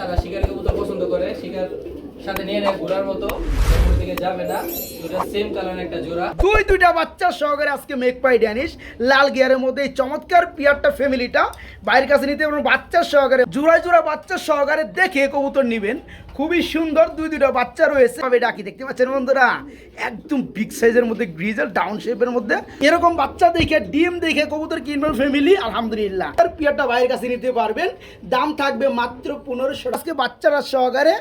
তারা শিকারকে কবুতর পছন্দ করে শিকার সাথে নিয়ে নেয় ঘোরার মতো। দুটা মধ্যে চমৎকার পিয়ারটা ফ্যামিলিটা বাইরের কাছে নিতে পারবেন বাচ্চা সহকারে। জোড়া জোড়া বাচ্চা সহকারে দেখে কবুতর নিবেন। খুবই সুন্দর দুই দুইটা বাচ্চা রয়েছে। তবে ডাকি, দেখতে পাচ্ছেন বন্ধুরা? একদম বিগ সাইজের মধ্যে গ্রিজেল ডাউন শেপের মধ্যে। এরকম বাচ্চা দেখে, ডিম দেখে কবুতর কিনবেন ফ্যামিলি আলহামদুলিল্লাহ। আর পিয়ারটা বাইরের কাছে নিতে পারবেন। দাম থাকবে মাত্র পনেরোশো। আজকে বাচ্চারা সহকারে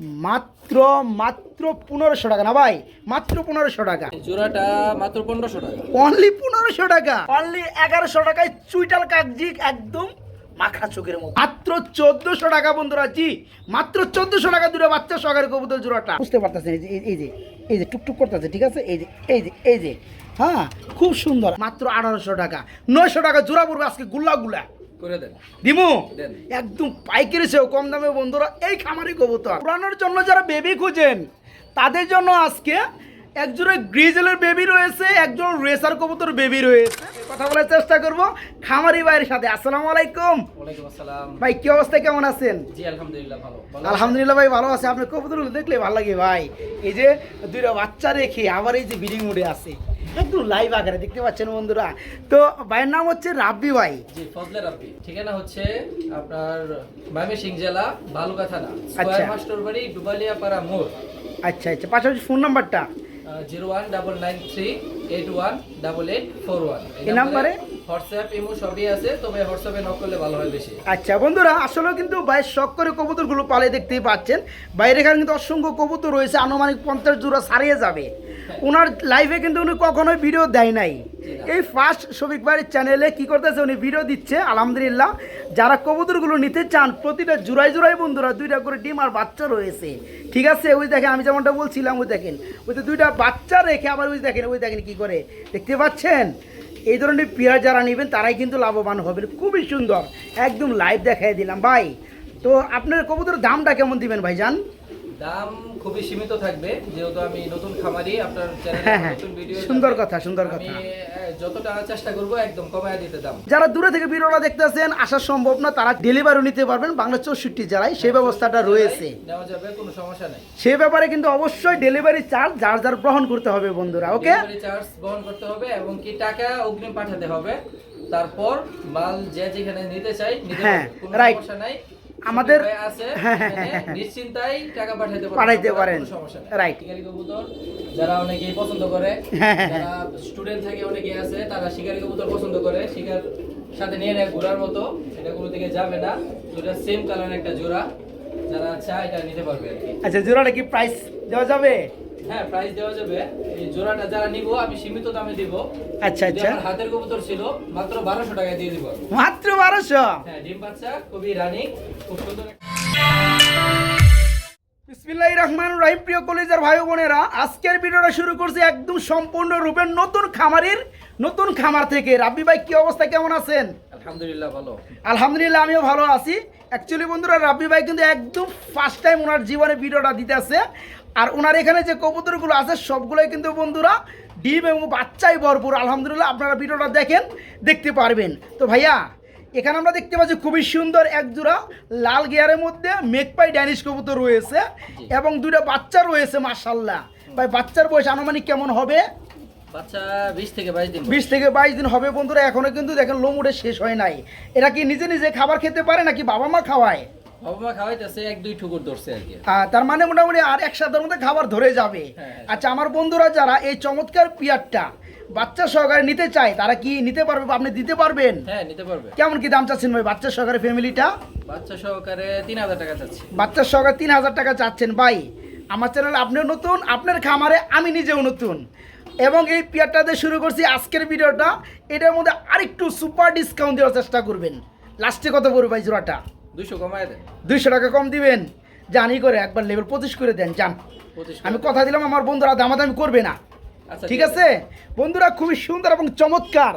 মাত্র মাত্র পনেরোশো টাকা না ভাই? মাত্র পনেরোশো টাকা। জোড়াটা মাত্র পনেরোশো টাকা। অনলি পনেরোশো টাকা। অনলি এগারোশো টাকায় চুইটাল কাগজি একদম মাখা চোখের মতো। মাত্র চোদ্দশো টাকা বন্ধুরা জি। মাত্র চোদ্দশো টাকা দুটো বাচ্চা সহকারে কবুতর জোড়াটা। বুঝতে পারতেছেন এই যে এই- এই যে এই যে টুকটুক করতেছে ঠিক আছে? এই যে এই যে এই যে। হ্যাঁ খুব সুন্দর। মাত্র আঠারোশো টাকা। নয়শো টাকা জোড়া পড়বে আজকে গুল্লা গুলা করে দেন। দিমু? একদম পাইকারি সেও কম দামে বন্ধুরা এই খামারি কবুতর। উড়ানোর জন্য যারা বেবি খুঁজেন তাদের জন্য আজকে গ্রিজেলের বেবি রয়েছে একজন রেসার কবুতর বেবি রয়েছে। কথা বলার চেষ্টা করব খামারি ভাইয়ের সাথে। আসসালামু আলাইকুম। ওয়ালাইকুম আসসালাম। ভাই কি অবস্থা কেমন আছেন? জি আলহামদুলিল্লাহ ভালো। ভালো আলহামদুলিল্লাহ ভাই ভালো আছে। আপনার কবুতরগুলো দেখলে ভালো লাগে ভাই। এই যে দুইটা বাচ্চা রেখে আবার এই যে বিডিং মোডে আছে। একদম লাইভ আকারে দেখতে পাচ্ছেন বন্ধুরা। তো ভাইয়ের নাম হচ্ছে রাব্বি ভাই। জি ফজলে রাব্বি। ঠিকানা হচ্ছে আপনার ময়মনসিংহ জেলা বালুকা থানা আচ্ছা। স্কয়ার মাস্টার বাড়ি ডুবালিয়াপাড়া মোড়। আচ্ছা আচ্ছা। পাশাপাশি ফোন নাম্বারটা zero one double nine three eight one double eight four one. এই নাম্বারে? হোয়াটসঅ্যাপ ইমো সবই আছে তবে হোয়াটসঅ্যাপে নক করলে ভালো হয় বেশি। আচ্ছা বন্ধুরা আসলেও কিন্তু বাইরের শখ করে কবুতরগুলো পালে দেখতেই পাচ্ছেন। বাইরে এখানে কিন্তু অসংখ্য কবুতর রয়েছে আনুমানিক পঞ্চাশ জোড়া সারিয়ে যাবে। ওনার লাইভে কিন্তু উনি কখনোই ভিডিও দেয় নাই। এই ফার্স্ট শফিক ভাইয়ের চ্যানেলে কি করতেছে উনি ভিডিও দিচ্ছে আলহামদুলিল্লাহ। যারা কবুতরগুলো নিতে চান প্রতিটা জোড়ায় জোড়ায় বন্ধুরা দুইটা করে ডিম আর বাচ্চা রয়েছে। ঠিক আছে? ওই দেখেন আমি যেমনটা বলছিলাম ওই দেখেন ওই তো দুইটা বাচ্চা রেখে আবার ওই দেখেন ওই দেখেন কি করে? দেখতে পাচ্ছেন? এই ধরনের পেয়ার যারা নেবেন তারাই কিন্তু লাভবান হবেন খুবই সুন্দর। একদম লাইভ দেখাই দিলাম। ভাই তো আপনার কবুতরের দামটা কেমন দিবেন ভাই জান দাম খুবই সীমিত থাকবে যেহেতু আমি নতুন খামারি আপনার হ্যাঁ, চ্যানেলে হ্যাঁ। নতুন ভিডিও সুন্দর কথা, সুন্দর কথা। যতটা চেষ্টা করব একদম কমায় দিতে দাম। যারা দূরে থেকে ভিডিওটা দেখতেছেন আসা সম্ভব না তারা ডেলিভারি নিতে পারবেন বাংলা চৌষট্টি জেলায়। সেই ব্যবস্থাটা রয়েছে। নেওয়া যাবে কোনো সমস্যা নাই। সে ব্যাপারে কিন্তু অবশ্যই ডেলিভারি চার্জ যার যার গ্রহণ করতে হবে বন্ধুরা ওকে ডেলিভারি চার্জ বহন করতে হবে এবং কি টাকা অগ্রিম পাঠাতে হবে। তারপর মাল যে যেখানে নিতে চাই নিতে হ্যাঁ। কোনো সমস্যা নাই। আমাদের- হ্যাঁ, হ্যাঁ, হ্যাঁ। নিশ্চিন্তাই টাকা পাঠাইতে পারেন। শিকারি কবুতর যারা অনেকেই পছন্দ করে যারা স্টুডেন্ট থাকে অনেকেই আছে তারা শিকারি কবুতর পছন্দ করে শিকার সাথে নিয়ে নেয় ঘোরার মতো এটা কোনো দিকে যাবে না। দুটা সেম কালার একটা জোড়া যারা চায় এটা নিতে পারবে আচ্ছা জোড়াটা কি প্রাইস দেওয়া যাবে? হ্যাঁ প্রাইস দেওয়া যাবে। এই জোড়াটা যারা নিব আমি সীমিত দামে দিব। আচ্ছা আচ্ছা। হাতের কবুতর ছিল মাত্র বারোশো টাকায় দিয়ে দিব মাত্র বারোশো? হ্যাঁ ডিম বাচ্চা খুবই রানিং খুব সুন্দর রহমান রাহিম প্রিয় কলেজের ভাই বোনেরা আজকের ভিডিওটা শুরু করছি একদম সম্পূর্ণ রূপে নতুন খামারির নতুন খামার থেকে। রাব্বি ভাই কি অবস্থা? কেমন আছেন? আলহামদুলিল্লাহ ভালো। আলহামদুলিল্লাহ আমিও ভালো আছি। অ্যাকচুয়ালি বন্ধুরা রাব্বি ভাই কিন্তু একদম ফার্স্ট টাইম ওনার জীবনে ভিডিওটা দিতে আছে আর ওনার এখানে যে কবুতরগুলো আছে সবগুলোই কিন্তু বন্ধুরা ডিম এবং বাচ্চাই ভরপুর। আলহামদুলিল্লাহ আপনারা ভিডিওটা দেখেন দেখতে পারবেন। তো ভাইয়া এখানে আমরা দেখতে পাচ্ছি খুবই সুন্দর এক জোড়া লাল গিয়ারের মধ্যে মেকপাই ড্যানিশ কবুতর রয়েছে এবং দুইটা বাচ্চা রয়েছে মার্শাল্লাহ ভাই বাচ্চার বয়স আনুমানিক কেমন হবে? বাচ্চা বিশ থেকে বাইশ দিন বিশ থেকে বাইশ দিন হবে বন্ধুরা এখনও কিন্তু দেখেন লোমুটে শেষ হয় নাই। এরা কি নিজে নিজে খাবার খেতে পারে নাকি বাবা মা খাওয়ায়? বাবা খাওয়াইতেছে এক দুই ঠুকুর ধরছে আর কি। তার মানে মোটামুটি আর এক সপ্তাহের মধ্যে খাবার ধরে যাবে। হ্যাঁ। আচ্ছা আমার বন্ধুরা যারা এই চমৎকার পিয়ারটা বাচ্চা সহকারে নিতে চায় তারা কি নিতে পারবে আপনি দিতে পারবেন? হ্যাঁ নিতে পারবে। কেমন কি দাম চাচ্ছেন ভাই বাচ্চা সহকারে ফ্যামিলিটা? বাচ্চা সহকারে তিন হাজার টাকা চাচ্ছি। বাচ্চার সহকারে তিন হাজার টাকা চাচ্ছেন ভাই। আমার চ্যানেলে আপনিও নতুন আপনার খামারে আমি নিজেও নতুন। এবং এই পিয়ারটাতে শুরু করছি আজকের ভিডিওটা। এটার মধ্যে আরেকটু সুপার ডিসকাউন্ট দেওয়ার চেষ্টা করবেন। লাস্টে কত পড়বে ভাই জোড়াটা? দুশো কমায় দেন। দুইশো টাকা কম দিবেন? জানি করে একবার লেভেল পঁচিশ করে দেন যান। আমি কথা দিলাম আমার বন্ধুরা দামাদামি করবে না। আচ্ছা ঠিক আছে? বন্ধুরা খুবই সুন্দর এবং চমৎকার।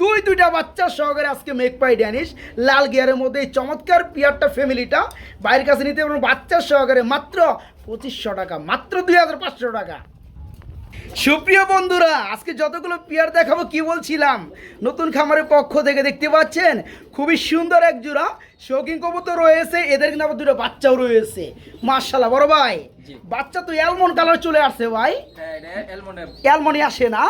দুই দুইটা বাচ্চা সহকারে আজকে মেক পাই ড্যানিশ লাল গিয়ারের মধ্যে এই চমৎকার পিয়ারটা ফ্যামিলিটা বাইরের কাছে নিতে পারবেন বাচ্চা সহকারে মাত্র পঁচিশশো টাকা মাত্র দুই হাজার পাঁচশো টাকা। সুপ্রিয় বন্ধুরা আজকে যতগুলো পেয়ার দেখাবো কি বলছিলাম? নতুন খামারের পক্ষ থেকে দেখতে পাচ্ছেন খুবই সুন্দর এক জোড়া শৌখিন কবুতর রয়েছে এদের কিন্তু আবার দুটো বাচ্চাও রয়েছে। মার্শাল্লাহ বড় ভাই? বাচ্চা তো অ্যালমন্ড কালার চলে আসছে ভাই। হ্যাঁ এটা অ্যালমন্ডের অ্যালমনি আসে না?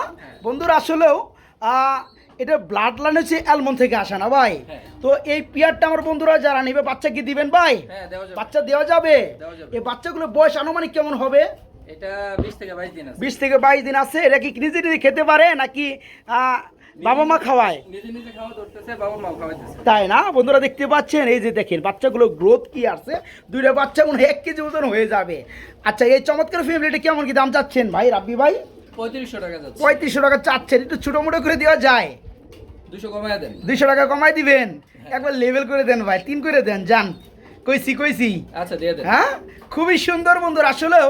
বন্ধুরা আসলেও আহ, এটা ব্লাড লাইন হচ্ছে অ্যালমন থেকে আসে না ভাই? হ্যাঁ। তো এই পেয়ারটা আমার বন্ধুরা যারা নিবে বাচ্চা কি দিবেন ভাই? হ্যাঁ দেওয়া যাবে। বাচ্চা দেওয়া যাবে। এই বাচ্চাগুলো বয়স আনুমানিক কেমন হবে? এটা বিশ থেকে বাইশ দিন আছে। বিশ থেকে বাইশ দিন আছে এটা কি নিজে নিজে খেতে পারে নাকি বাবা মা খাওয়ায়? নিজে নিজে খাওয়া ধরতেছে বাবা মাও খাওয়াইতেছে। তাই না? বন্ধুরা দেখতে পাচ্ছেন এই যে দেখেন বাচ্চাগুলো গ্রোথ কি আছে দুইটা বাচ্চা মনে এক কেজি মতন হয়ে যাবে। আচ্ছা এই চমৎকার ফ্যামিলিটা কেমন কি দাম চাচ্ছেন ভাই রাব্বি ভাই? পঁয়ত্রিশশো টাকা যাচ্ছে। পঁয়ত্রিশশো টাকা চাচ্ছেন একটু ছোটো মোটো করে দেওয়া যায়। দুশো কমায় দেন। দুইশো টাকা কমাই দিবেন? একবার লেভেল করে দেন ভাই তিন করে দেন যান। কইছি কইছি। আচ্ছা দিয়ে দেন। হ্যাঁ? খুবই সুন্দর বন্ধুর আসলেও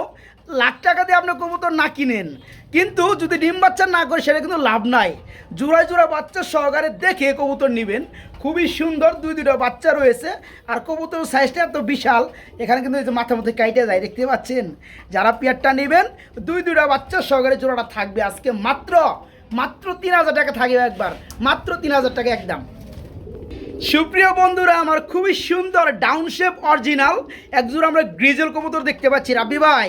লাখ টাকা দিয়ে আপনি কবুতর না কিনেন। কিন্তু যদি ডিম বাচ্চা না করে, সেটা কিন্তু লাভ নাই। জোড়া জোড়া বাচ্চা সহকারে দেখে কবুতর নেবেন। খুবই সুন্দর দুই দুটো বাচ্চা রয়েছে। আর কবুতর সাইজটা এত বিশাল, এখানে কিন্তু এই যে মাথা মধ্যে কাইটে যায়, দেখতে পাচ্ছেন? যারা পেয়ারটা নেবেন, দুই দুটা বাচ্চা সহকারে জোড়াটা থাকবে আজকে মাত্র মাত্র তিন হাজার টাকা থাকবে একবার। মাত্র তিন হাজার টাকা একদম। সুপ্রিয় বন্ধুরা, আমার খুবই সুন্দর ডাউন শেপ অরিজিনাল একজোড়া আমরা গ্রিজেল কবুতর দেখতে পাচ্ছি, রাব্বি ভাই।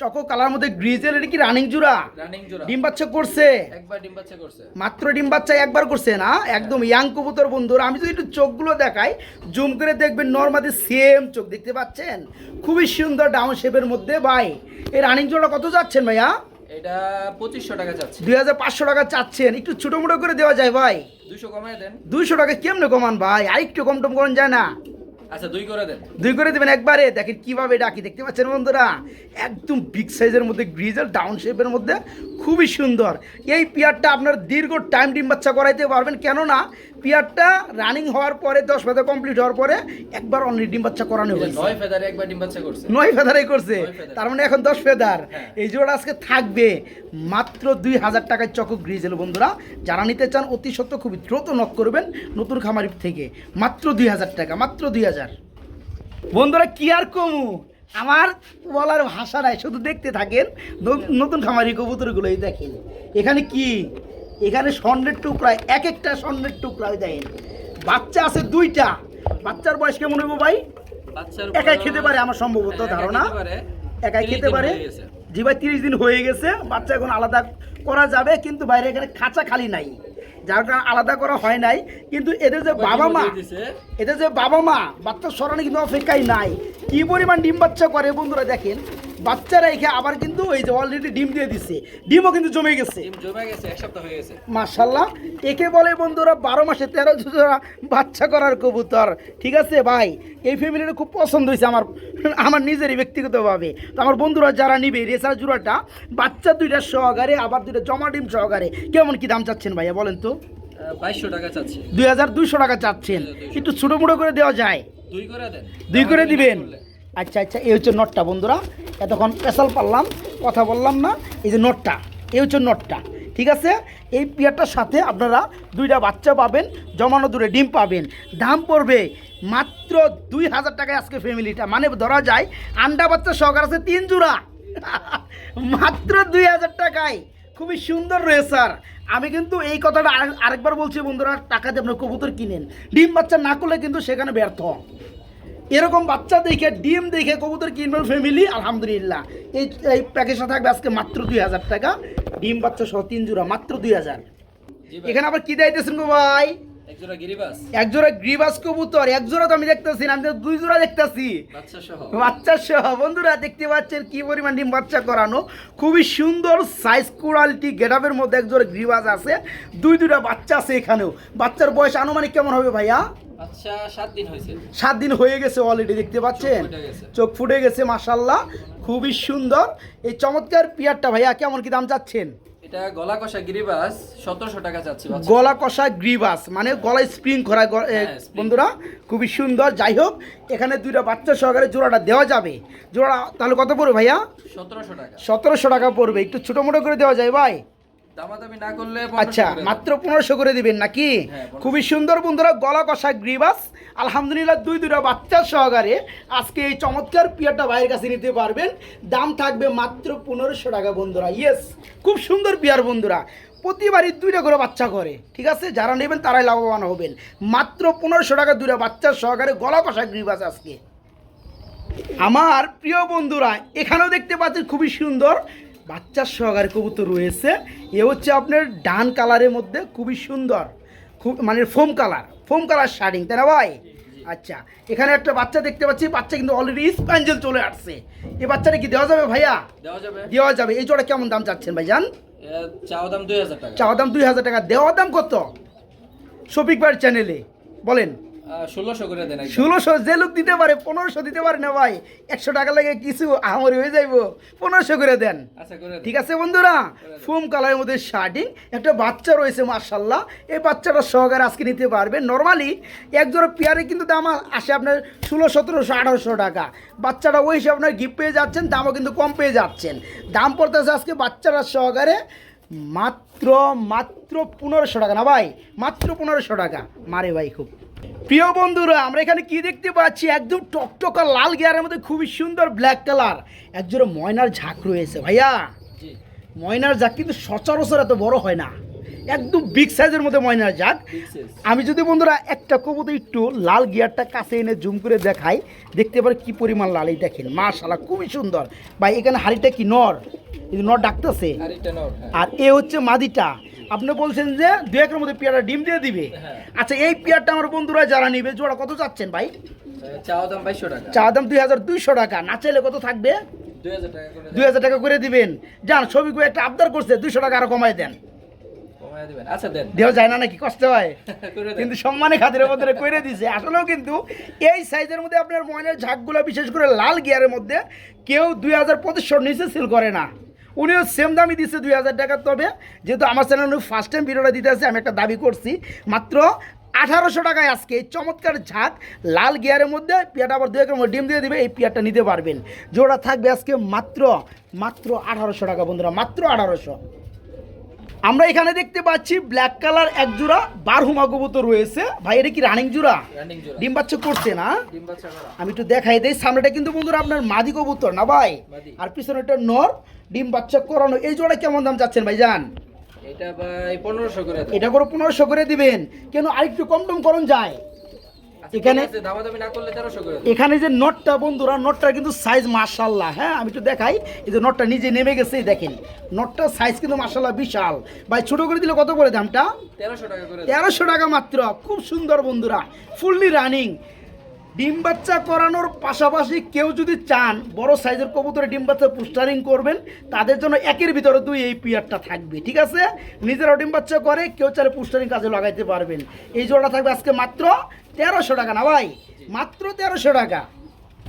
চকো কালার মধ্যে গ্রিজেল এটা কি রানিং জোড়া? রানিং জোড়া। ডিম বাচ্চা করছে? একবার ডিম বাচ্চা করছে। মাত্র ডিম বাচ্চা একবার করছে না? একদম ইয়াং কবুতর বন্ধুরা আমি যদি একটু চোখগুলো দেখাই জুম করে দেখবেন নর্মালি সেম চোখ দেখতে পাচ্ছেন? খুবই সুন্দর ডাউন শেপের মধ্যে ভাই। এই রানিং জোড়া কত যাচ্ছেন ভাইয়া? এটা পঁচিশশো টাকা যাচ্ছে। দুই হাজার পাঁচশো টাকা চাচ্ছেন। একটু ছোটো মোটো করে দেওয়া যায় ভাই। দুশো কমায় দেন। দুইশো টাকা কেমনে কমান ভাই? আর একটু কম টম করান যায় না। আচ্ছা দুই করে দেন। দুই করে দেবেন একবারে। দেখেন কীভাবে ডাকি, দেখতে পাচ্ছেন বন্ধুরা? একদম বিগ সাইজের মধ্যে গ্রিজেল ডাউন শেপের মধ্যে। খুবই সুন্দর। এই পিয়ারটা আপনার দীর্ঘ টাইম ডিম বাচ্চা করাইতে পারবেন। কেননা পিয়ারটা রানিং হওয়ার পরে দশ ফেদার কমপ্লিট হওয়ার পরে একবার অনলি ডিম বাচ্চা করানো হয়েছে। নয় ফেদারে একবার ডিম বাচ্চা করছে। নয় ফেদারাই করছে। তার মানে এখন দশ ফেদার হ্যাঁ। এই জোড়া আজকে থাকবে মাত্র দুই হাজার টাকার চকো গ্রিজেল বন্ধুরা। যারা নিতে চান অতি সত্য খুবই দ্রুত নক করবেন নতুন খামারি থেকে। মাত্র দুই হাজার টাকা মাত্র দুই হাজার। বন্ধুরা কি আর কমু? আমার বলার ভাষা নাই শুধু দেখতে থাকেন নতুন খামারি কবুতরগুলোই দেখেন। এখানে কি? এখানে স্বর্ণের টুকরায় এক একটা স্বর্ণের টুকরায় দেখেন বাচ্চা আছে দুইটা। বাচ্চার বয়স কেমন হইব ভাই? একাই খেতে পারে আমার সম্ভবত ধারণা। একাই খেতে পারে। জি ভাই তিরিশ দিন হয়ে গেছে। বাচ্চা এখন আলাদা করা যাবে কিন্তু বাইরে এখানে খাঁচা খালি নাই। যার কারণে আলাদা করা হয় নাই। কিন্তু এদের যে বাবা মা এদের যে বাবা মা বাচ্চা সরানো কিন্তু অপেক্ষায় নাই। কি পরিমাণ ডিম বাচ্চা করে বন্ধুরা দেখেন। বাচ্চারা এখে আবার কিন্তু এই যে অলরেডি ডিম দিয়ে দিচ্ছে ডিমও কিন্তু জমে গেছে। জমে গেছে এক সপ্তাহ হয়ে গেছে। মার্শাল্লাহ একে বলে বন্ধুরা বারো মাসে তেরো জোড়া বাচ্চা করার কবুতর। ঠিক আছে ভাই? এই ফ্যামিলিটা খুব পছন্দ হয়েছে আমার আমার নিজেরই ব্যক্তিগতভাবে। তো আমার বন্ধুরা যারা নিবে রেসার জোড়াটা বাচ্চা দুইটা সহকারে আবার দুইটা জমা ডিম সহকারে কেমন কি দাম চাচ্ছেন ভাইয়া বলেন তো? বাইশশো টাকা চাচ্ছে। দুই হাজার দুইশো টাকা চাচ্ছেন। একটু ছোটো মোটো করে দেওয়া যায়। দুই করে দেন। দুই করে দিবেন। আচ্ছা আচ্ছা এই হচ্ছে নটটা বন্ধুরা। এতক্ষণ স্পেশাল পারলাম, কথা বললাম না, এই যে নটটা এই হচ্ছে নটটা ঠিক আছে? এই পেয়ারটার সাথে আপনারা দুইটা বাচ্চা পাবেন, জমানো দূরে ডিম পাবেন। দাম পড়বে মাত্র দুই হাজার টাকায় আজকে ফ্যামিলিটা মানে ধরা যায়, আন্ডা বাচ্চা সহকার আছে তিন জোড়া। মাত্র দুই হাজার টাকায়। খুবই সুন্দর রেসার আমি কিন্তু এই কথাটা আরেক- আরেকবার বলছি বন্ধুরা, টাকা দিয়ে আপনার কবুতর কিনেন। ডিম বাচ্চা না করলে কিন্তু সেখানে ব্যর্থ এরকম বাচ্চা দেখে ডিম দেখে কবুতর কিনবেন ফ্যামিলি আলহামদুলিল্লাহ। এই এই প্যাকেজটা থাকবে আজকে মাত্র দুই হাজার টাকা। ডিম বাচ্চা সহ তিন জোড়া মাত্র দুই হাজার। এখানে আবার কি দেয় গো ভাই? এক জোড়া গিরিবাস কবুতর এক জোড়া তো আমি দেখতেছি না আমি দুই জোড়া দেখতেছি। বাচ্চা সহ। বন্ধুরা দেখতে পাচ্ছেন কি পরিমাণ ডিম বাচ্চা করানো। খুবই সুন্দর সাইজ কোয়ালিটি গেটআপের মধ্যে এক জোড়া গ্রিবাস আছে। দুই দুটা বাচ্চা আছে এখানেও। বাচ্চার বয়স আনুমানিক কেমন হবে ভাইয়া? সাত দিন সাত দিন হয়ে গেছে অলরেডি দেখতে পাচ্ছেন? চোখ ফুটে গেছে মাসাল্লাহ খুবই সুন্দর। এই চমৎকার পিয়ারটা ভাইয়া কেমন কি দাম চাচ্ছেন? এটা গলা কষা গ্রিবাস সতেরোশো টাকা চাচ্ছি গলা কষা গ্রিবাস মানে গলায় স্প্রিং করা হ্যাঁ। বন্ধুরা খুবই সুন্দর। যাই হোক এখানে দুইটা বাচ্চা সহকারে জোড়াটা দেওয়া যাবে। জোড়া তাহলে কত পড়বে ভাইয়া? সতেরোশো টাকা। সতেরোশো টাকা পড়বে। একটু ছোট মোটো করে দেওয়া যায় ভাই? দামাদামি না করলে আচ্ছা মাত্র পনেরোশো করে দিবেন নাকি? হ্যাঁ, 1500 খুবই সুন্দর বন্ধুরা গলা কষা গ্রিবাস। আলহামদুলিল্লাহ দুই দুটা বাচ্চা সহকারে আজকে এই চমৎকার পিয়ারটা ভাইয়ের কাছে নিতে পারবেন। দাম থাকবে মাত্র পনেরোশো টাকা বন্ধুরা ইয়েস খুব সুন্দর পিয়ার বন্ধুরা প্রতিবারই দুইটা করে বাচ্চা করে ঠিক আছে? যারা নেবেন তারাই লাভবান হবেন। মাত্র পনেরোশো টাকা দুইটা বাচ্চা সহকারে গলা কষা গ্রিবাস আজকে। আমার প্রিয় বন্ধুরা এখানেও দেখতে পাচ্ছেন খুবই সুন্দর বাচ্চার সহকারে কবুতর রয়েছে। এ হচ্ছে আপনার ডান কালারের মধ্যে খুবই সুন্দর। খুব মানে foam colour. Foam colour shirting তাই না ভাই? আচ্ছা এখানে একটা বাচ্চা দেখতে পাচ্ছি বাচ্চা কিন্তু অলরেডি স্প্যাঞ্জেল চলে আসছে। এই বাচ্চাটা কি দেওয়া যাবে ভাইয়া? দেওয়া যাবে। দেওয়া যাবে। এই জোড়া কেমন দাম চাচ্ছেন ভাইজান? এর চাওয়া দাম দুই হাজার টাকা। চাওয়া দাম দুই হাজার টাকা। দেওয়ার দাম কত? শফিক ভাইয়ের চ্যানেলে বলেন। ষোলোশো করে দেন একদম। ষোলোশো যে লোক দিতে পারে পনেরোশো দিতে পারে না ভাই। একশো টাকা লাগে কিছু আহামরি হয়ে যাইবো। পনেরোশো করে দেন। আচ্ছা। ঠিক আছে বন্ধুরা? ফোম কালারের মধ্যে শার্টিং একটা বাচ্চা রয়েছে মার্শাল্লাহ এই বাচ্চাটা সহকারে আজকে নিতে পারবে নর্মালি এক জোড়া পেয়ারে কিন্তু দাম আসে আপনার ষোলো সতেরোশো আঠারোশো টাকা। বাচ্চাটা ওই হিসেবে আপনার গিফট পেয়ে যাচ্ছেন দামও কিন্তু কম পেয়ে যাচ্ছেন। দাম পড়তেছে আজকে বাচ্চারা সহকারে মাত্র মাত্র পনেরোশো টাকা না ভাই? মাত্র পনেরোশো টাকা। মারে ভাই খুব। প্রিয় বন্ধুরা আমরা এখানে কি দেখতে পাচ্ছি? একদম টকটকা লাল গিয়ারের মধ্যে খুবই সুন্দর ব্ল্যাক কালার একজোড়া ময়নার ঝাঁক রয়েছে ভাইয়া। ময়নার জাগ কিন্তু সচরাচর এত বড় হয় না। একদম বিগ সাইজের মধ্যে ময়নার size। আমি যদি বন্ধুরা একটা কবুতর একটু লাল গিয়ারটা কাছে এনে জুম করে দেখাই দেখতে পারে কি পরিমাণ লাল এই দেখেন মাশাল্লাহ খুবই সুন্দর। ভাই এখানে হাড়িটা কি নর? নর ডাকতেছে। হ্যাঁ। আর এ হচ্ছে মাদিটা। আপনি বলছেন যে দু একের মধ্যে পেয়ারা ডিম দিয়ে দিবে। হ্যাঁ। আচ্ছা এই পেয়ারটা আমার বন্ধুরা যারা নিবে জোড়া কত চাচ্ছেন ভাই? চাওয়া দাম বাইশশো টাকা। চা দাম দুই হাজার দুইশো টাকা। না চাইলে কত থাকবে? দুই হাজার টাকা করে দিবেন। যান ছবি একটা আবদার করছে দুইশো টাকা আরও কমাই দেন। কমায় আচ্ছা দেন। দেওয়া যায় না নাকি? কষ্ট হয়। কিন্তু সম্মানে খাতিরের মধ্যে করে দিছে। আসলেও কিন্তু এই সাইজের মধ্যে আপনার ময়নের ঝাঁকগুলো বিশেষ করে লাল গিয়ারের মধ্যে কেউ দুই হাজার পঁচিশশোর নিচে সেল করে না। উনিও সেম দামই দিচ্ছে দুই হাজার টাকা তবে যেহেতু আমার চ্যানেল উনি ফার্স্ট টাইম ভিডিওটা দিতে আসছে আমি একটা দাবি করছি মাত্র আঠারোশো টাকায় আজকে এই চমৎকার ঝাঁক লাল গিয়ারের মধ্যে পিয়াটা আবার দু মধ্যে ডিম দিয়ে দেবে এই পিয়ারটা নিতে পারবেন। জোড়া থাকবে আজকে মাত্র মাত্র আঠারোশো টাকা বন্ধুরা মাত্র আঠারোশো। আমরা এখানে দেখতে পাচ্ছি ব্ল্যাক কালার এক জোড়া বারহুমা কবুতর রয়েছে। ভাই এটা কি রানিং জোড়া? ডিম বাচ্চা করছে না? আমি একটু দেখাই দেই সামনেটা কিন্তু বন্ধুরা আপনার মাদি কবুতর না ভাই। আর পিছনেটা নর। ডিম বাচ্চা করানো এই জোড়া কেমন দাম চাচ্ছেন ভাই জান এটা ভাই পনেরোশো করে এটা করে পনেরোশো করে দিবেন। কেন আরেকটু কম টম করুন যায়। আচ্ছা, এখানে- এখানে যে নটটা বন্ধুরা নটটা কিন্তু সাইজ মার্শাল্লাহ হ্যাঁ আমি একটু দেখাই। এই যে নটটা নিজে নেমে গেছে দেখেন। নটটার সাইজ কিন্তু মার্শাল্লাহ বিশাল। ভাই ছোট করে দিলে কত করে দামটা? তেরোশো টাকা তেরোশো টাকা মাত্র। খুব সুন্দর বন্ধুরা। ফুললি রানিং ডিম বাচ্চা করানোর পাশাপাশি কেউ যদি চান বড় সাইজের কবুতরে ডিম বাচ্চা পুস্টারিং করবেন, তাদের জন্য একের ভিতরে দুই এই পিয়ারটা থাকবে, ঠিক আছে? নিজেরাও ডিম বাচ্চা করে কেউ চাইলে পুস্টারিং কাজে লাগাইতে পারবেন। এই জোড়া থাকবে আজকে মাত্র তেরোশো টাকা না ভাই? মাত্র তেরোশো টাকা।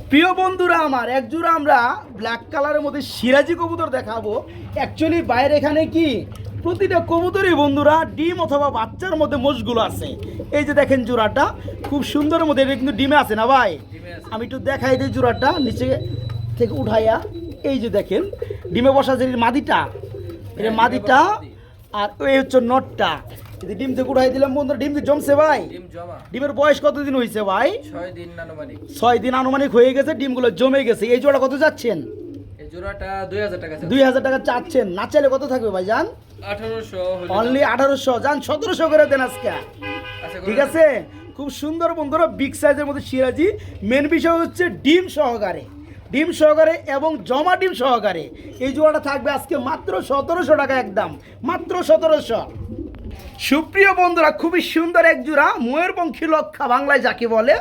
প্রিয় বন্ধুরা আমার এক জোড়া আমরা ব্ল্যাক কালারের মধ্যে সিরাজি কবুতর দেখাবো। অ্যাকচুয়ালি বাইরে এখানে কি? প্রতিটা কবুতরই বন্ধুরা ডিম অথবা বাচ্চার মধ্যে মোষগুলো আছে। এই যে দেখেন জোড়াটা খুব সুন্দরের মধ্যে এটা কিন্তু ডিমে আছে না ভাই? আমি একটু দেখাই দিই জোড়াটা নিচে থেকে উঠাইয়া। এই যে দেখেন ডিমে বসা যে মাদিটা এটা হ্যাঁ, মাদিটা। আর এই হচ্ছে নটটা। এই যে ডিম থেকে উঠাই দিলাম বন্ধুরা ডিম কি জমছে ভাই? ডিমের বয়স কতদিন হয়েছে ভাই? ছয় দিন আনুমানিক। হয়ে গেছে ডিমগুলো জমে গেছে। এই জোড়া কত যাচ্ছেন? দুই হাজার টাকা চাচ্ছেন। না চাইলে কত থাকবে ভাই যান অনলি আঠারোশো। যান সতেরোশো করে দেন আজকে। আচ্ছা ঠিক আছে? খুব সুন্দর বন্ধুরা বিগ সাইজের মধ্যে সিরাজি। মেন বিষয় হচ্ছে ডিম সহকারে। ডিম সহকারে এবং জমা ডিম সহকারে। এই জোড়াটা থাকবে আজকে মাত্র সতেরোশো টাকা একদম। মাত্র সতেরোশো। সুপ্রিয় বন্ধুরা খুবই সুন্দর এক জোড়া ময়ূরপঙ্খী লক্ষা বাংলায় যাকে বলে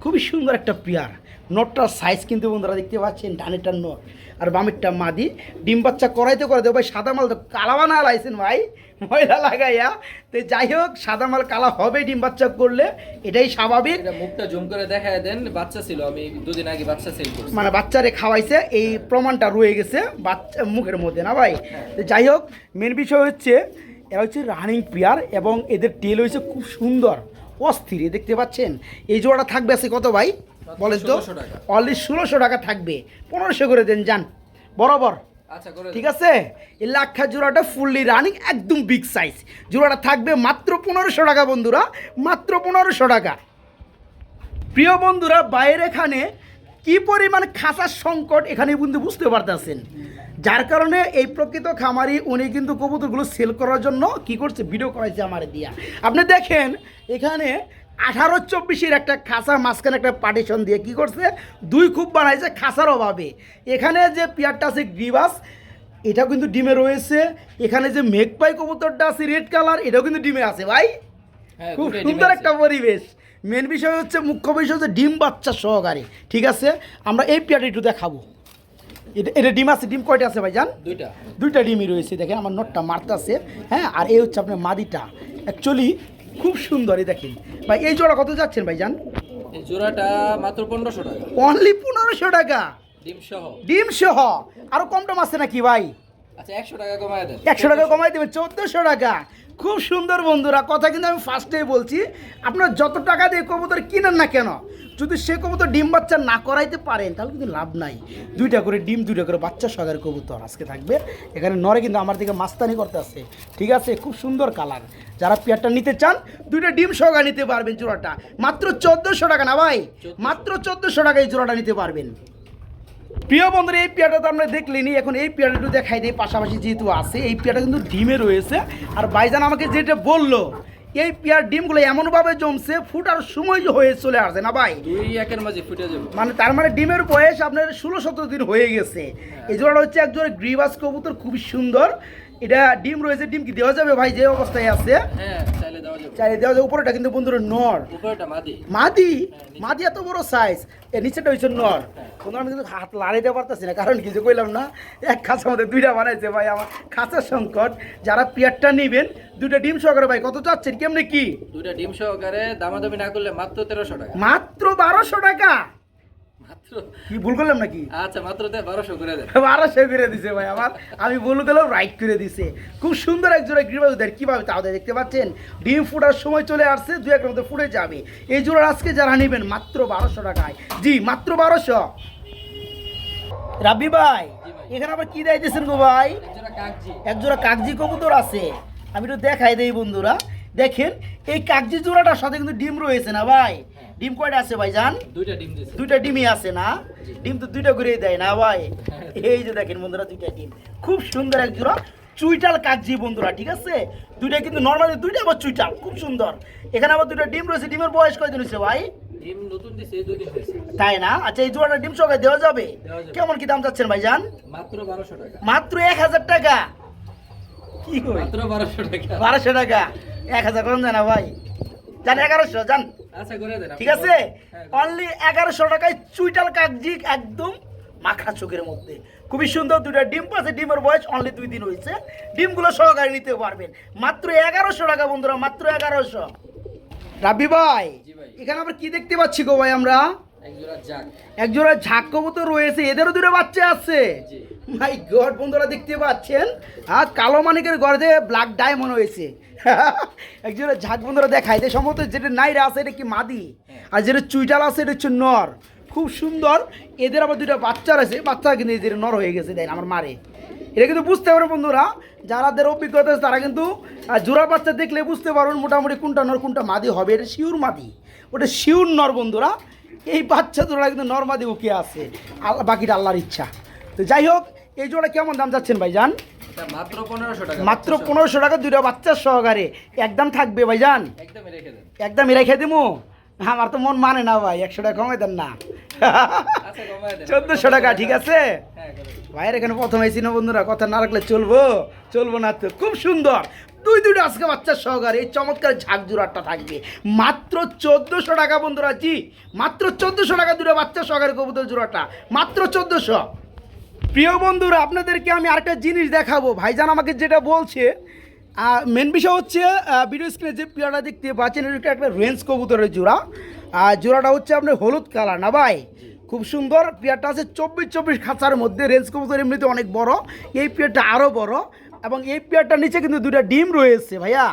খুবই সুন্দর একটা পেয়ার। নটটার সাইজ কিন্তু বন্ধুরা দেখতে পাচ্ছেন ডানেরটার নট আর বামেরটা মাদি। ডিম বাচ্চা করাইতে করাইতে ভাই সাদা মাল তো কালা বানা লাইছেন ভাই ময়লা লাগাইয়া। তো যাই হোক সাদা মাল কালা হবে ডিম বাচ্চা করলে এটাই স্বাভাবিক। মুখটা জুম করে দেখায় দেন বাচ্চা ছিল আমি দুদিন আগে বাচ্চা সেল করছি। মানে বাচ্চারে খাওয়াইছে এই প্রমাণটা রয়ে গেছে বাচ্চা মুখের মধ্যে না ভাই? তো যাই হোক মেন বিষয় হচ্ছে এরা হচ্ছে রানিং পেয়ার এবং এদের টেল হয়েছে খুব সুন্দর অস্থির দেখতে পাচ্ছেন? এই জোড়াটা থাকবে আছে কত ভাই? বলেন তো? 1600 টাকা। অনলি ষোলোশো টাকা থাকবে। পনেরোশো করে দেন যান। বরাবর। আচ্ছা ঠিক আছে? এই লাক্ষা জোড়াটা ফুললি রানিং একদম বিগ সাইজ জোড়াটা থাকবে মাত্র পনেরোশো টাকা বন্ধুরা। মাত্র পনেরোশো টাকা। প্রিয় বন্ধুরা বাইরে এখানে কি পরিমাণ খাঁচার সংকট এখানে কিন্তু বুঝতে পারতেছেন? যার কারণে এই প্রকৃত খামারি উনি কিন্তু কবুতরগুলো সেল করার জন্য কি করছে? ভিডিও করাইছে আমার দিয়া। আপনি দেখেন এখানে আঠারো চব্বিশের একটা খাঁচা মাঝখানে একটা পার্টিশন দিয়ে কি করছে? দুই খুব বানাইছে খাঁচার অভাবে। এখানে যে পেয়ারটা আছে গ্রিবাস এটাও কিন্তু ডিমে রয়েছে। এখানে যে মেঘপাই কবুতরটা আছে রেড কালার এটাও কিন্তু ডিমে আছে ভাই। হ্যাঁ, খুব সুন্দর একটা পরিবেশ। মেন বিষয় হচ্ছে মুখ্য বিষয় হচ্ছে ডিম বাচ্চা সহকারে ঠিক আছে? আমরা এই পেয়ারটা একটু দেখাবো। এটা এটা ডিম আছে ডিম কয়টা আছে ভাইজান দুইটা। দুইটা ডিমই রয়েছে দেখেন আমার নটটা মারতাছে। হ্যাঁ আর এই হচ্ছে আপনার মাদিটা। অ্যাকচুয়ালি খুব সুন্দরই দেখেন। ভাই এই জোড়া কত যাচ্ছেন ভাই জান এই জোড়াটা মাত্র পনেরোশো টাকা। অনলি পনেরোশো টাকা? ডিম সহ। ডিম সহ? আরও কম টম আছে নাকি ভাই? আচ্ছা একশো টাকা কমায় দেন। একশো টাকা কমাই দেবেন চোদ্দোশো টাকা। খুব সুন্দর বন্ধুরা কথা কিন্তু আমি ফার্স্টেই বলছি। আপনার যত টাকা দিয়ে কবুতর কিনেন না কেন যদি সে কবুতর ডিম বাচ্চা না করাইতে পারেন তাহলে কিন্তু লাভ নাই। দুইটা করে ডিম দুইটা করে বাচ্চা সহের কবুতর আজকে থাকবে। এখানে নরে কিন্তু আমার দিকে মাস্তানি করতে আছে। ঠিক আছে খুব সুন্দর কালার। যারা পেয়ারটা নিতে চান দুইটা ডিম সহকারে নিতে পারবেন জোড়াটা। মাত্র চোদ্দোশো টাকা না ভাই? মাত্র চোদ্দোশো টাকা এই জোড়াটা নিতে পারবেন। প্রিয় বন্ধুরা এই পেয়ারটা তো আমরা দেখলেনি এখন এই পেয়ারটা একটু দেখাই দিই পাশাপাশি যেহেতু আছে এই পেয়ারটা কিন্তু ডিমে রয়েছে। আর বাইজান আমাকে যেটা বলল এই পেয়ার ডিমগুলো এমনভাবে জমছে ফুটার সময় হয়ে চলে আসছে না ভাই? একের মাঝে ফুটে যাবে। মানে তার মানে ডিমের বয়স আপনার ষোলো সতেরো দিন হয়ে গেছে। এই জোড়াটা হচ্ছে একজন গ্রিবাস কবুতর খুবই সুন্দর। এটা ডিম রয়েছে ডিম কি দেওয়া যাবে ভাই? যে অবস্থায় আছে। হ্যাঁ। চাই দেওয়া যায় উপরেটা কিন্তু বন্ধুরা নর। মাদি। মাদি? মাদি এত বড় সাইজ এর নিচেটা হয়েছে নর। বন্ধুরা আমি কিন্তু হাত লাড়াইতে পারতেছি না কারণ কিছু কইলাম না এক খাঁচা আমাদের দুইটা বানাইছে ভাই আমার খাঁচার সংকট। যারা পেয়ারটা নিবেন দুইটা ডিম সহকারে ভাই কত চাচ্ছেন? কেমনে কি? দুইটা ডিম সহকারে দামাদামি না করলে মাত্র তেরোশো টাকা। মাত্র বারোশো টাকা? কি ভুল করলাম নাকি? আচ্ছা মাত্র তে বারোশো করে দেন বারোশো করে দিছে ভাই আমার। আমি ভুল গেলেও রাইট করে দিছে। খুব সুন্দর এক জোড়া কীভাবে তাও দেখতে পাচ্ছেন? ডিম ফুটার সময় চলে আসছে দু এক মধ্যে ফুটে যাবে। এই জোড়া আজকে যারা নেবেন মাত্র বারোশো টাকায়। জি মাত্র বারোশো। রাব্বি ভাই এখানে আবার কি দিয়েছেন গো ভাই? একজোড়া এক জোড়া কাগজি কবুতর আছে। আমি একটু দেখাই দেই বন্ধুরা। দেখেন এই কাগজি জোড়াটার সাথে কিন্তু ডিম রয়েছে না ভাই? ডিম কয়টা আছে ভাই জান দুইটা ডিম দিছে। দুইটা ডিমই আছে না? ডিম তো দুইটা করে দেয় না ভাই। এই যে দেখেন বন্ধুরা দুইটা ডিম। খুব সুন্দর এক জোড়া চুইটাল কাগজি বন্ধুরা ঠিক আছে? দুইটা কিন্তু নর্মালি দুইটা আবার চুইটাল খুব সুন্দর। এখানে আবার দুইটা ডিম রয়েছে ডিমের বয়স কয়দিন হয়েছে ভাই? ডিম নতুন দিছে এই হয়েছে তাই না? আচ্ছা এই জোড়াটা ডিম সবাই দেওয়া যাবে? কেমন কি দাম চাচ্ছেন ভাই জান মাত্র বারোশো টাকা। মাত্র এক হাজার টাকা? কি কই? মাত্র বারোশো টাকা। বারোশো টাকা? এক হাজার কম জানা ভাই। জান এগারোশো জান। আচ্ছা ঠিক আছে? অনলি এগারোশো টাকায় চুইটাল কাকজি একদম মাখা চোখের মধ্যে। খুবই সুন্দর দুটা ডিম পাচ্ছে ডিমের বয়স অনলি দুই দিন হয়েছে ডিমগুলো সহকারে নিতে পারবেন। মাত্র এগারোশো টাকা বন্ধুরা মাত্র এগারোশো। রাব্বি ভাই। এখানে আমরা কি দেখতে পাচ্ছি গো ভাই আমরা? একজোড়া ঝাঁক কবুতর রয়েছে এদেরও দুটো বাচ্চা আছে। মাই গড বন্ধুরা দেখতে পাচ্ছেন? আর কালো মানিকের গর্দে ব্ল্যাক ডায়মন্ড হয়েছে একজোড়া ঝাঁক বন্ধুরা দেখায় সম্ভবত যেটা নাইরা আছে এটা কি মাদি? আর যেটা চুইটাল আছে এটা হচ্ছে নর। খুব সুন্দর। এদের আবার দুইটা বাচ্চা রয়েছে। বাচ্চা কিন্তু এদের নর হয়ে গেছে দেন আমার মারে। এটা কিন্তু বুঝতে পারো বন্ধুরা যারাদের অভিজ্ঞতা আছে তারা কিন্তু জোড়া বাচ্চা দেখলে বুঝতে পারবেন মোটামুটি কোনটা নর কোনটা মাদি হবে। এটা শিউর মাদি। ওটা শিউর নর বন্ধুরা। এই বাচ্চা জোড়া কিন্তু নর মাদি উকে আছে। আল্লাহ বাকিটা আল্লাহর ইচ্ছা। তো যাই হোক এই জোড়া কেমন দাম যাচ্ছেন ভাইজান? এটা মাত্র পনেরোশো টাকা মাত্র পনেরোশো টাকা দুইটা বাচ্চার সহকারে। একদম থাকবে একদমই রেখে দেন। একদম রেখে দিমু। আমার তো মন মানে না ভাই একশো টাকা কমাই দেন না। আচ্ছা চোদ্দোশো টাকা ঠিক আছে? হ্যাঁ ভাইয়ের এখানে প্রথম আইসি না বন্ধুরা কথা না রাখলে চলবো। চলবো না তো খুব সুন্দর। দুই দুইটা আজকে বাচ্চার সহকারে এই চমৎকার ঝাঁক জোড়াটা থাকবে। মাত্র চোদ্দোশো টাকা বন্ধুরা, জি, মাত্র চোদ্দোশো টাকা দুটো বাচ্চার সহকারে কবুতর জোড়াটা। মাত্র চোদ্দোশো। প্রিয় বন্ধুরা, আপনাদেরকে আমি আরেকটা জিনিস দেখাবো। ভাইজান আমাকে যেটা বলছে মেন বিষয় হচ্ছে ভিডিও স্ক্রিনে যে পেয়ারা দেখতে পাচ্ছেন এটা একটা রেঞ্জ কবুতরের জোড়া। আর জোড়াটা হচ্ছে আপনার হলুদ কালার না ভাই? খুব সুন্দর। পেয়ারটা আছে চব্বিশ চব্বিশ খাঁচার মধ্যে রেঞ্জ কবুতর এমনিতে অনেক বড়। এই পেয়ারটা আরও বড়। এবং এই পেয়ারটার নিচে কিন্তু দুটা ডিম রয়েছে ভাইয়া।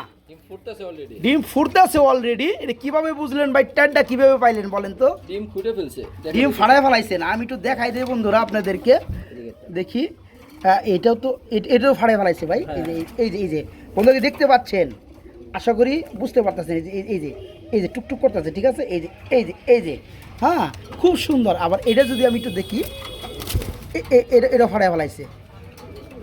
ডিম ফুটতেছে অলরেডি এটা কীভাবে বুঝলেন ভাই ট্যানটা কীভাবে পাইলেন বলেন তো? ডিম ফুটে ফেলছে। ডিম ফাড়ায় ফেলাইছেন আমি একটু দেখাই দেব বন্ধুরা আপনাদেরকে। দেখি। হ্যাঁ এটাও তো এটাও ফাড়ে ফেলাইছে ভাই। এই যে এই যে এই যে। বন্ধুকে দেখতে পাচ্ছেন? আশা করি বুঝতে পারতেছেন। এই যে এই- এই যে এই যে টুকটুক করতেছে ঠিক আছে? এই যে এই যে এই যে। হ্যাঁ খুব সুন্দর। আবার এটা যদি আমি একটু দেখি এটা এটা ফাড়ে ফেলাইছে।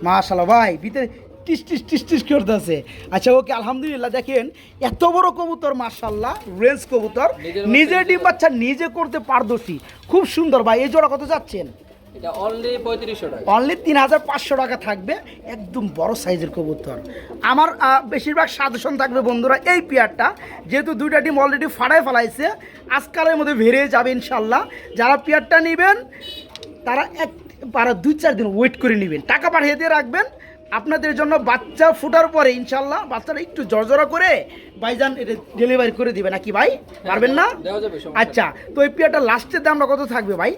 মাশাল্লাহ ভাই ভিতরে টিস টিস টিস টিস করতেছে। আচ্ছা ওকে আলহামদুলিল্লাহ দেখেন এত বড় কবুতর মাশাল্লাহ রেঞ্জ কবুতর। নিজের নিজে ডিম বাচ্চা নিজে করতে পারদর্শী। খুব সুন্দর ভাই এই জোড়া কত যাচ্ছেন? অনলি তিন হাজার পাঁচশো টাকা থাকবে একদম বড় সাইজের কবুতর। আমার বেশিরভাগ সাজেশন থাকবে বন্ধুরা এই পেয়ারটা যেহেতু দুইটা ডিম অলরেডি ফাড়ায় ফেলাইছে আজকালের মধ্যে ভেড়ে যাবে ইনশাল্লাহ যারা পেয়ারটা নেবেন তারা এক পারা দুই চার দিন ওয়েট করে নেবেন। টাকা পাঠিয়ে দিয়ে রাখবেন। আপনাদের জন্য বাচ্চা ফুটার পরে ইনশাল্লাহ বাচ্চারা একটু জর্জরা করে ভাইজান এটা ডেলিভারি করে দিবে। নাকি ভাই? পারবেন না? সমস্যা আচ্ছা তো এই পেয়ারটা লাস্টের দামটা কত থাকবে ভাই।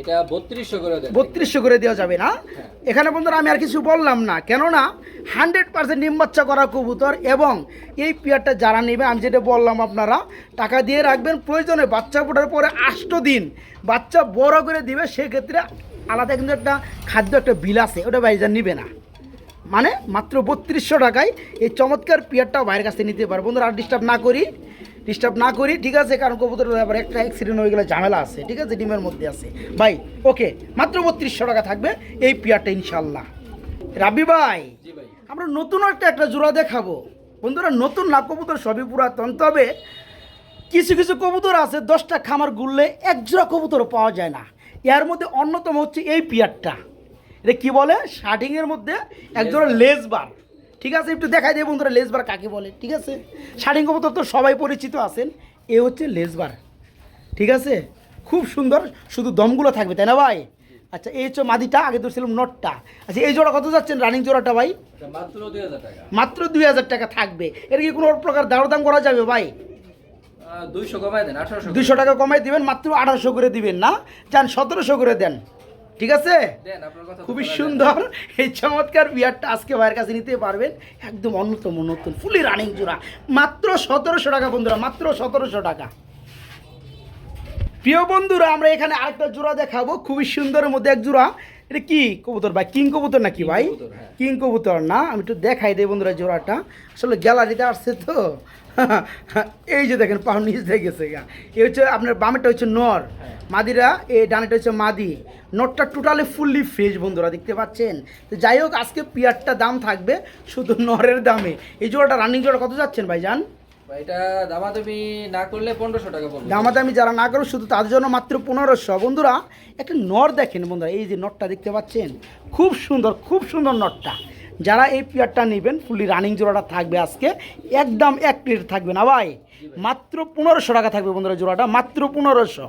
এটা বত্রিশশো করে বত্রিশশো করে দেওয়া যাবে না? হ্যাঁ। এখানে বন্ধুরা আমি আর কিছু বললাম না কেননা হান্ড্রেড পার্সেন্ট ডিম বাচ্চা করা কবুতর এবং এই পেয়ারটা যারা নেবে আমি যেটা বললাম আপনারা টাকা দিয়ে রাখবেন প্রয়োজনে বাচ্চা ফোটার পরে আষ্ট দিন বাচ্চা বড় করে দিবে সেক্ষেত্রে আলাদা কিন্তু একটা খাদ্য একটা বিল আছে ওটা বাইরে নিবে না। মানে মাত্র বত্রিশশো টাকায় এই চমৎকার পিয়ারটাও বাইরের কাছে নিতে পারো। বন্ধুরা আর ডিস্টার্ব না করি ডিস্টার্ব না করি ঠিক আছে? কারণ কবুতর ব্যাপারে একটা অ্যাক্সিডেন্ট হয়ে গেলে ঝামেলা আছে ঠিক আছে? ডিমের মধ্যে আছে। ভাই ওকে মাত্র বত্রিশশো টাকা থাকবে এই পিয়ারটা ইনশাল্লাহ রাবি ভাই ভাই। আমরা নতুন একটা একটা জোড়া দেখাবো। বন্ধুরা নতুন না কবুতর সবই পুরাতন তবে কিছু কিছু কবুতর আছে দশটা খামার ঘুরলে এক জোড়া কবুতর পাওয়া যায় না। এর মধ্যে অন্যতম হচ্ছে এই পিয়ারটা। এটা কি বলে? শার্টিংয়ের মধ্যে এক জোড়া লেজবার ঠিক আছে একটু দেখাই দিয়ে বন্ধুরা লেজবার কাকে বলে ঠিক আছে? কবুতর তো সবাই পরিচিত আছেন এ হচ্ছে লেজবার ঠিক আছে? খুব সুন্দর শুধু দমগুলো থাকবে তাই না ভাই? আচ্ছা এই হচ্ছে মাদিটা আগে তো ছিলাম নটটা। আচ্ছা এই জোড়া কত যাচ্ছেন রানিং জোড়াটা ভাই? মাত্র দুই হাজার টাকা। থাকবে। এর কি কোনো প্রকার দাম করা যাবে ভাই? দুইশো টাকা কমাই দিবেন মাত্র আঠারোশো করে দিবেন না? চান সতেরোশো করে দেন। ঠিক আছে? খুবই সুন্দর। এই চমৎকার বিয়ারটা আজকে ভাইয়ের কাছে নিতে পারবেন। একদম অন্যতম নতুন ফুলি রানিং জোড়া। মাত্র সতেরোশো টাকা বন্ধুরা মাত্র সতেরোশো টাকা। প্রিয় বন্ধুরা আমরা এখানে আরেকটা জোড়া দেখাবো। খুবই সুন্দরের মধ্যে এক জোড়া। এটা কি? কবুতর ভাই কিং কবুতর নাকি ভাই? হ্যাঁ। কিং কবুতর না? আমি একটু দেখাই দেই বন্ধুরা জোড়াটা। আসলে গ্যালারিতে আসছে তো। এই যে দেখেন পাহাড় নিচ থেকে গেছে গা। এই হচ্ছে আপনার বামেরটা হচ্ছে নর। হ্যাঁ। মাদিরা এই ডানেটা হচ্ছে মাদি। নটটা টোটালি ফুললি ফ্রেশ বন্ধুরা দেখতে পাচ্ছেন? তো যাই হোক আজকে পিয়ারটা দাম থাকবে শুধু নরের দামে। এই জোড়াটা রানিং জোড়া কত যাচ্ছেন ভাই জান ভাই, এটা দামাদামি না করলে পনেরোশো টাকা পড়বে। দামাদামি যারা না করো শুধু তাদের জন্য মাত্র পনেরোশো। বন্ধুরা একটা নর দেখেন বন্ধুরা এই যে নটটা দেখতে পাচ্ছেন খুব সুন্দর খুব সুন্দর নটটা যারা এই পিয়ারটা নেবেন ফুলি রানিং জোড়াটা থাকবে আজকে একদম এক প্লেট থাকবে না ভাই? মাত্র পনেরোশো টাকা থাকবে বন্ধুরা জোড়াটা মাত্র পনেরোশো।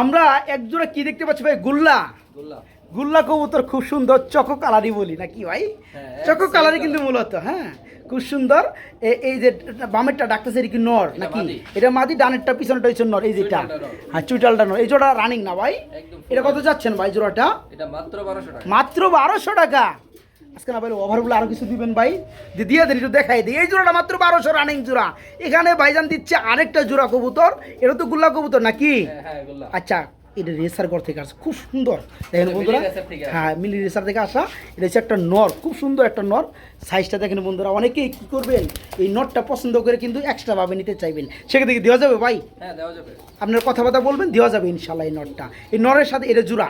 আমরা এক জোড়া কি দেখতে পাচ্ছি ভাই? গুল্লা। বললাম গুল্লা কবুতর খুব সুন্দর চকো কালারি বলি নাকি ভাই? হ্যাঁ, চকো এক কালারি কিন্তু মূলত হ্যাঁ। খুব সুন্দর। এই যে বামেরটা ডাকতেছে এটা কি নর নাকি? এটা মাদি ডানেরটা পিছনটা হচ্ছে নর এই যেটা। হ্যাঁ চুইটালটা নর। এই জোড়া রানিং না ভাই? এটা কত যাচ্ছেন ভাই জোড়াটা? এটা মাত্র বারোশো টাকা। মাত্র বারোশো টাকা। আজকে না ভাই ওভারগুলো আরও কিছু দিবেন ভাই। যে দিয়ে দেন একটু দেখাই দিই। এই জোড়াটা মাত্র বারোশো রানিং জোড়া। এখানে ভাইজান দিচ্ছে আরেকটা জোড়া কবুতর। এটা তো গুল্লা কবুতর নাকি? হ্যাঁ হ্যাঁ আচ্ছা এটা রেসার ঘর থেকে আসে। খুব সুন্দর। দেখেন বন্ধুরা থেকে। হ্যাঁ মিলি রেসার থেকে আসা। এটা হচ্ছে একটা নর খুব সুন্দর একটা নর। সাইজটা দেখেন বন্ধুরা অনেকেই কী করবেন এই নটটা পছন্দ করে কিন্তু এক্সট্রা ভাবে নিতে চাইবেন। সেক্ষেত্রে কি দেওয়া যাবে ভাই? হ্যাঁ দেওয়া যাবে। আপনার কথাবার্তা বলবেন দেওয়া যাবে ইনশাল্লাহ এই নটটা এই নরের সাথে এটা জোড়া।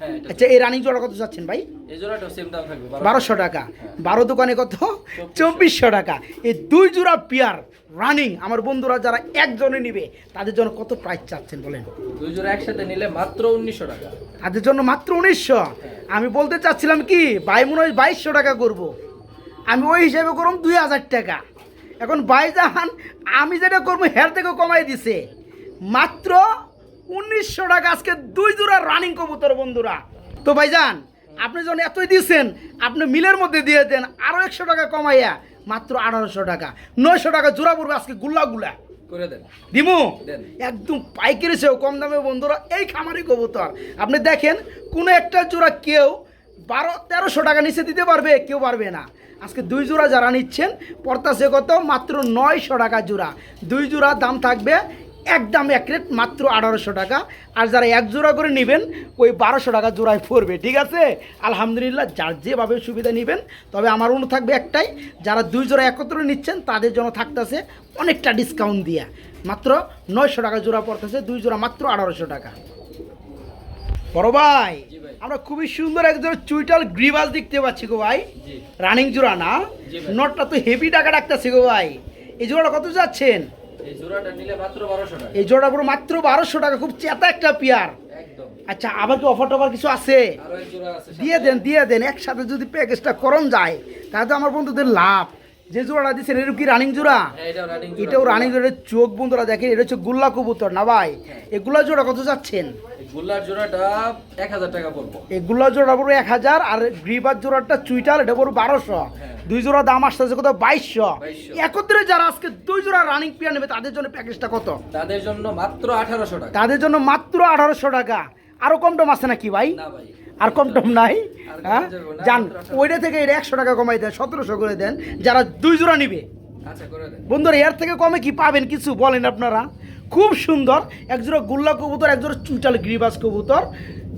হ্যাঁ আচ্ছা এই রানিং জোড়া কত যাচ্ছেন ভাই? বারোশো। টাকা। বারো দোকানে কত? চব্বিশশো টাকা। এই দুই জোড়া পিয়ার। রানিং আমার বন্ধুরা যারা একজনে নিবে তাদের জন্য কত প্রাইস চাচ্ছেন বলেন? দুই জোড়া একসাথে নিলে মাত্র উনিশশো টাকা। তাদের জন্য মাত্র উনিশশো। আমি বলতে চাচ্ছিলাম কি ভাই মনে হয় বাইশশো টাকা করব। আমি ওই হিসেবে করুম দুই হাজার টাকা। এখন ভাইজান আমি যেটা করব হের থেকে কমাই দিছে। মাত্র উনিশশো টাকা আজকে দুই জোড়া রানিং কবুতর বন্ধুরা। তো ভাইজান আপনি যখন এতই দিচ্ছেন আপনি মিলের মধ্যে দিয়ে দেন আরও একশো টাকা কমাইয়া মাত্র আঠারোশো টাকা। নয়শো টাকা জোড়া পড়বে আজকে গুল্লা গুলা করে দেন। দিমু? একদম পাইকারি সেও কম দামে বন্ধুরা এই খামারি কবুতর। আপনি দেখেন কোনো একটা জোড়া কেউ বারো তেরোশো টাকা নিচে দিতে পারবে কেউ পারবে না। আজকে দুই জোড়া যারা নিচ্ছেন পর্তা সে কত? মাত্র নয়শো টাকা জোড়া। দুই জোড়া দাম থাকবে একদম এক রেট মাত্র আঠারোশো টাকা। আর যারা এক জোড়া করে নেবেন ওই বারোশো টাকা জোড়ায় পড়বে ঠিক আছে? আলহামদুলিল্লাহ যার যেভাবে সুবিধা নেবেন তবে আমার অনুরোধ থাকবে একটাই যারা দুই জোড়া একত্রে নিচ্ছেন তাদের জন্য থাকতেছে অনেকটা ডিসকাউন্ট দিয়া। মাত্র নয়শো টাকা জোড়া পড়তেছে দুই জোড়া মাত্র আঠারোশো টাকা। বড় ভাই আমরা খুবই সুন্দর একজন চুইটাল গ্রিবাস দেখতে পাচ্ছি গো ভাই। রানিং জোড়া না? নটটা তো হেভি টাকা ডাকতেছে গো ভাই। এই জোড়াটা কত যাচ্ছেন? এই জোড়াটা মাত্র বারোশো টাকা। জোড়া পুরো মাত্র বারোশো টাকা খুব চেতা একটা পেয়ার। আচ্ছা আবার কি অফার টফার কিছু আছে? দিয়ে দেন দিয়ে দেন একসাথে যদি প্যাকেজটা করণ যায় তাহলে তো আমার বন্ধুদের লাভ। যে জোড়াটা দিচ্ছেন এরকম কি রানিং জোড়া হ্যাঁ, এটাও রানিং জোড়া চোখ বন্ধুরা দেখেন এটা হচ্ছে গুল্লা কবুতর না ভাই? এই গুল্লা জোড়া কত যাচ্ছেন? গোল্লার জোড়াটা এক হাজার টাকা পড়ব। এই গুল্লা জোড়া পুরো এক হাজার আর গ্রিবার জোড়াটা চুইটাল এটা পুরো বারোশো। দুই জোড়া দাম আসতেছে কত? বাইশশো। 2200 একত্রে যারা আজকে দুই জোড়া রানিং পেয়ার নেবে তাদের জন্য প্যাকেজটা কত? তাদের জন্য মাত্র আঠারোশো টাকা। তাদের জন্য মাত্র আঠারোশো টাকা। আরও কম টম আছে নাকি ভাই? না ভাই। আর কম টম নাই হ্যাঁ? যান ওইটা থেকে এটা একশো টাকা কমাই দেন সতেরোশো করে দেন যারা দুই জোড়া নিবে। আচ্ছা বন্ধুরা এর থেকে কমে কি পাবেন কিছু বলেন আপনারা? খুব সুন্দর একজোড়া গোল্লা কবুতর একজোড়া চুটাল গ্রিবাস কবুতর।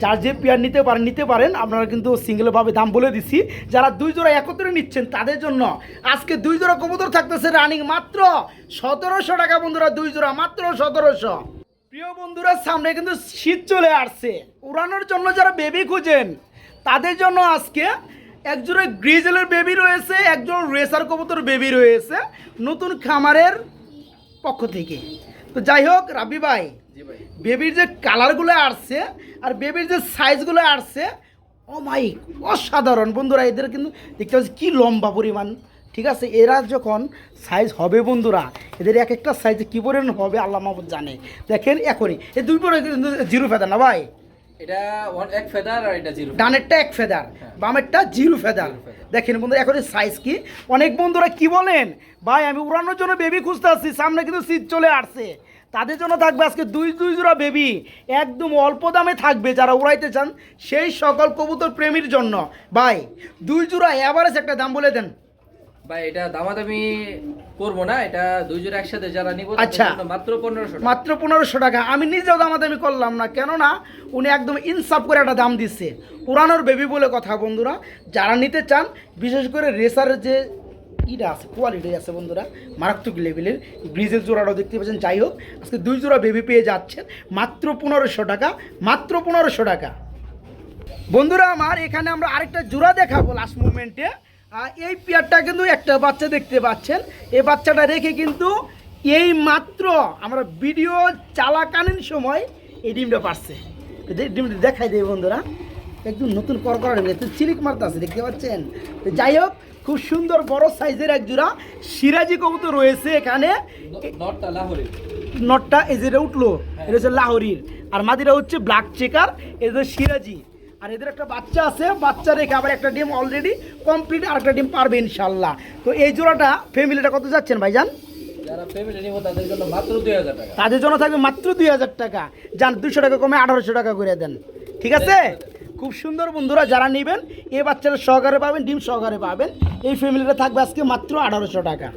যার যে পেয়ার নিতে পারেন নিতে পারেন আপনারা কিন্তু সিঙ্গেলভাবে দাম বলে দিছি। যারা দুই জোড়া একত্রে নিচ্ছেন তাদের জন্য আজকে দুই জোড়া কবুতর থাকতেছে রানিং মাত্র সতেরোশো টাকা বন্ধুরা দুই জোড়া মাত্র সতেরোশো। প্রিয় বন্ধুরা সামনে কিন্তু শীত চলে আসছে। উড়ানোর জন্য যারা বেবি খুঁজেন তাদের জন্য আজকে একজোড়া গ্রিজেলের বেবি রয়েছে একজন রেসার কবুতর বেবি রয়েছে নতুন খামারের পক্ষ থেকে। তো যাই হোক রাবি ভাই ভাই। বেবির যে কালারগুলো আসছে আর বেবির যে সাইজগুলো আসছে ও মাই অসাধারণ। বন্ধুরা এদের কিন্তু দেখতে পাচ্ছি কী লম্বা পরিমাণ। ঠিক আছে? এরা যখন সাইজ হবে বন্ধুরা এদের এক একটা সাইজে কী পরিমাণ হবে আল্লাহ মাহবুদ জানে। দেখেন এখনই। এই দুই পরে কিন্তু জিরো ফেদার না ভাই? এটা ওয়ান এক ফেদার আর এটা জিরো ডানেরটা এক ফেদার বামেরটা জিরো ফেদার। দেখেন বন্ধুরা এখন সাইজ কি? অনেক বন্ধুরা কি বলেন? ভাই আমি উড়ানোর জন্য বেবি খুঁজতে আসছি সামনে কিন্তু শীত চলে আসছে। তাদের জন্য থাকবে আজকে দুই দুই জোড়া বেবি একদম অল্প দামে থাকবে যারা উড়াইতে চান সেই সকল কবুতর প্রেমীর জন্য। ভাই দুই জোড়া অ্যাভারেজ একটা দাম বলে দেন। ভাই এটা দামাদামি করব না এটা দুই জোড়া একসাথে যারা নিব আচ্ছা। মাত্র পনেরোশো মাত্র পনেরোশো টাকা। আমি নিজেও দামাদামি করলাম না কেননা উনি একদম ইনসাফ করে একটা দাম দিচ্ছে উড়ানোর বেবি বলে কথা বন্ধুরা। যারা নিতে চান বিশেষ করে রেসারের যে ইটা আছে কোয়ালিটি আছে বন্ধুরা মারাত্মক লেভেলের ব্রিজের জোড়াটাও দেখতে পাচ্ছেন। যাই হোক আজকে দুই জোড়া বেবি পেয়ে যাচ্ছেন মাত্র পনেরোশো টাকা মাত্র পনেরোশো টাকা। বন্ধুরা আমার এখানে আমরা আরেকটা জোড়া দেখাবো লাস্ট মুভমেন্টে এই পেয়ারটা কিন্তু একটা বাচ্চা দেখতে পাচ্ছেন। এই বাচ্চাটা রেখে কিন্তু এই মাত্র আমরা ভিডিও চালাকালীন সময় এই ডিমটা পারছে। ডিমটা দেখাই দেয় বন্ধুরা। একদম নতুন কর করা ডিম একটু চিলিক মারতে আছে দেখতে পাচ্ছেন? তো যাই হোক খুব সুন্দর বড় সাইজের এক জোড়া সিরাজি কবুতর রয়েছে এখানে। নটটা এই যেটা উঠল এটা হচ্ছে লাহোরির। আর মাদিরা হচ্ছে ব্ল্যাক চেকার এদের সিরাজি। আর এদের একটা বাচ্চা আছে বাচ্চা রেখে আবার একটা ডিম অলরেডি কমপ্লিট আর একটা ডিম পারবে ইনশাল্লাহ। তো এই জোড়াটা ফ্যামিলিটা কত যাচ্ছেন ভাইজান? যারা ফ্যামিলি তাদের জন্য হাজার তাদের জন্য থাকবে মাত্র দুই হাজার টাকা। যান দুশো টাকা কমে আঠারোশো টাকা করে দেন। ঠিক আছে? খুব সুন্দর বন্ধুরা যারা নেবেন এই বাচ্চারা সহকারে পাবেন ডিম সহকারে পাবেন। এই ফ্যামিলিটা থাকবে আজকে মাত্র আঠারোশো টাকা।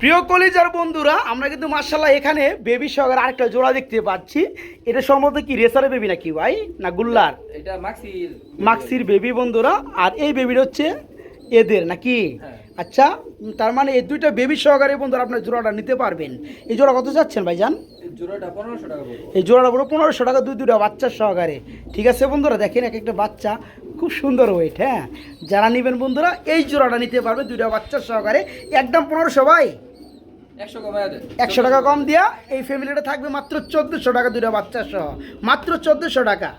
প্রিয় কলিজার বন্ধুরা আমরা কিন্তু মার্শাল্লাহ এখানে বেবি সহকারে আরেকটা জোড়া দেখতে পাচ্ছি। এটা সম্ভবত কি রেসারের বেবি নাকি ভাই? না গুল্লার? এটা মাক্সি মাক্সির বেবি বন্ধুরা আর এই বেবিটা হচ্ছে এদের নাকি? হ্যাঁ। আচ্ছা তার মানে এই দুইটা বেবি সহকারে বন্ধুরা আপনার জোড়াটা নিতে পারবেন। এই জোড়া কত যাচ্ছেন পনেরোশো টাকা এই জোড়াটা পুরো পনেরোশো টাকা দুই দুটা বাচ্চার সহকারে ঠিক আছে বন্ধুরা দেখেন এক একটা বাচ্চা খুব সুন্দর ওয়েট হ্যাঁ? যারা নেবেন বন্ধুরা এই জোড়াটা নিতে পারবে দুইটা বাচ্চার সহকারে একদম পনেরোশো ভাই? একশো টাকা কম দিয়া এই ফ্যামিলিটা থাকবে মাত্র চোদ্দোশো টাকা দুইটা বাচ্চা সহ। মাত্র চোদ্দোশো টাকা।